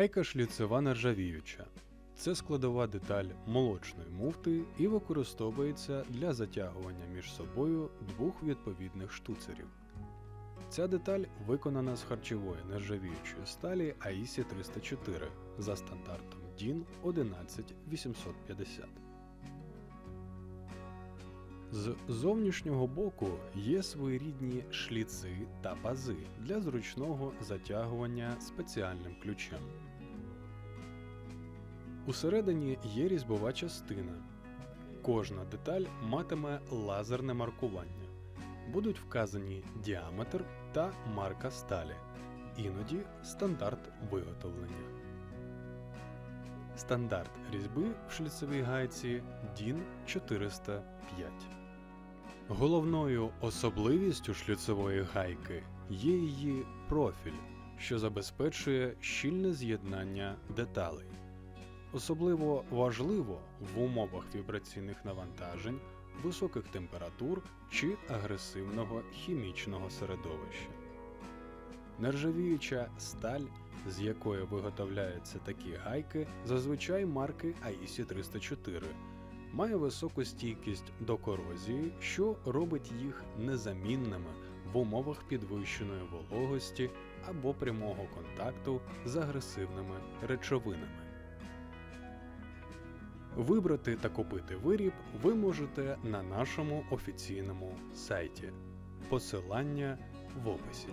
Гайка шліцева нержавіюча. Це складова деталь молочної муфти і використовується для затягування між собою двох відповідних штуцерів. Ця деталь виконана з харчової нержавіючої сталі AISI 304 за стандартом DIN 11850. З зовнішнього боку є своєрідні шліци та пази для зручного затягування спеціальним ключем. Усередині є різьбова частина. Кожна деталь матиме лазерне маркування. Будуть вказані діаметр та марка сталі, іноді стандарт виготовлення. Стандарт різьби в шліцевій гайці DIN 405. Головною особливістю шліцевої гайки є її профіль, що забезпечує щільне з'єднання деталей. Особливо важливо в умовах вібраційних навантажень, високих температур чи агресивного хімічного середовища. Нержавіюча сталь, з якої виготовляються такі гайки, зазвичай марки AISI 304, має високу стійкість до корозії, що робить їх незамінними в умовах підвищеної вологості або прямого контакту з агресивними речовинами. Вибрати та купити виріб ви можете на нашому офіційному сайті. Посилання в описі.